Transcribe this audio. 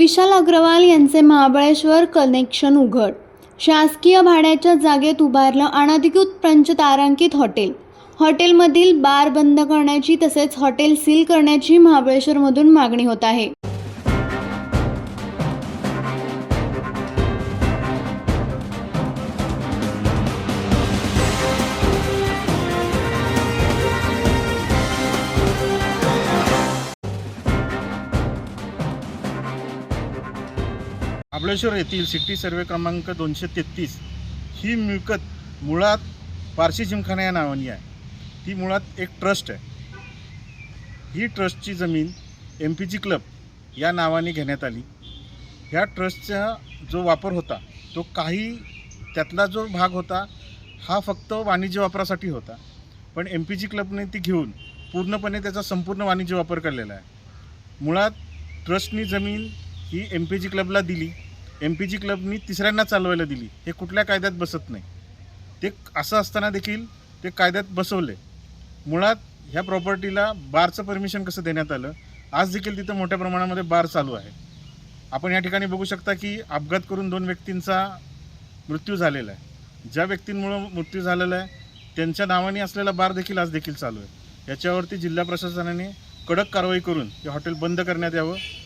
विशाल अग्रवाल यांचे महाबळेश्वर कनेक्शन उघड. शासकीय भाड्याच्या जागेत उभारलं अनधिकृत पंचतारांकित हॉटेल. हॉटेलमधील बार बंद करण्याची तसेच हॉटेल सील करण्याची महाबळेश्वरमधून मागणी होत आहे. अबलेश्वर येथील सिटी सर्वे क्रमांक दोनशे तेहतीस ही मिळकत मुळात पारशी जिमखाना या नावानी आहे. ती मुळात एक ट्रस्ट आहे. ही ट्रस्टची जमीन एम पी जी क्लब या नावाने घेण्यात आली. ह्या ट्रस्टचा जो वापर होता तो काही त्यातला जो भाग होता हा फक्त वाणिज्य वापरासाठी होता. पण एम पी जी क्लबने ती घेऊन पूर्णपणे त्याचा संपूर्ण वाणिज्य वापर केलेला आहे. मुळात ट्रस्टनी जमीन ही एम पी जी क्लबला दिली. एम पी जी क्लबनी तिसऱ्यांना चालवायला दिली. हे कुठल्या कायद्यात बसत नाही. ते असं असताना देखील ते कायद्यात बसवले. मुळात ह्या प्रॉपर्टीला बारचं परमिशन कसं देण्यात आलं? आज देखील तिथं मोठ्या प्रमाणामध्ये बार चालू आहे. आपण या ठिकाणी बघू शकता की अपघात करून दोन व्यक्तींचा मृत्यू झालेला आहे. ज्या व्यक्तींमुळं मृत्यू झालेला आहे त्यांच्या नावाने असलेला बार देखील आज देखील चालू आहे. याच्यावरती जिल्हा प्रशासनाने कडक कारवाई करून हे हॉटेल बंद करण्यात यावं.